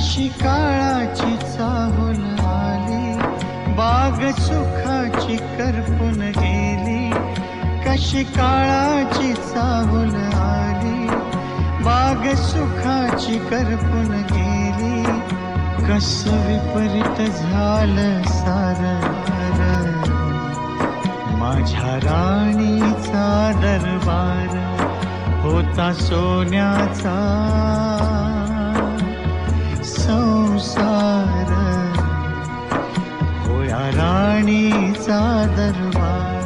अशी काळाची चाहूल आली. बाग सुखाची करपून गेली. कशी काळाची चाहूल आली. बाग सुखाची करपून गेली. कस विपरीत झालं सार माझ्या राणीचा दरबार होता सोन्याचा. णि सादरुवा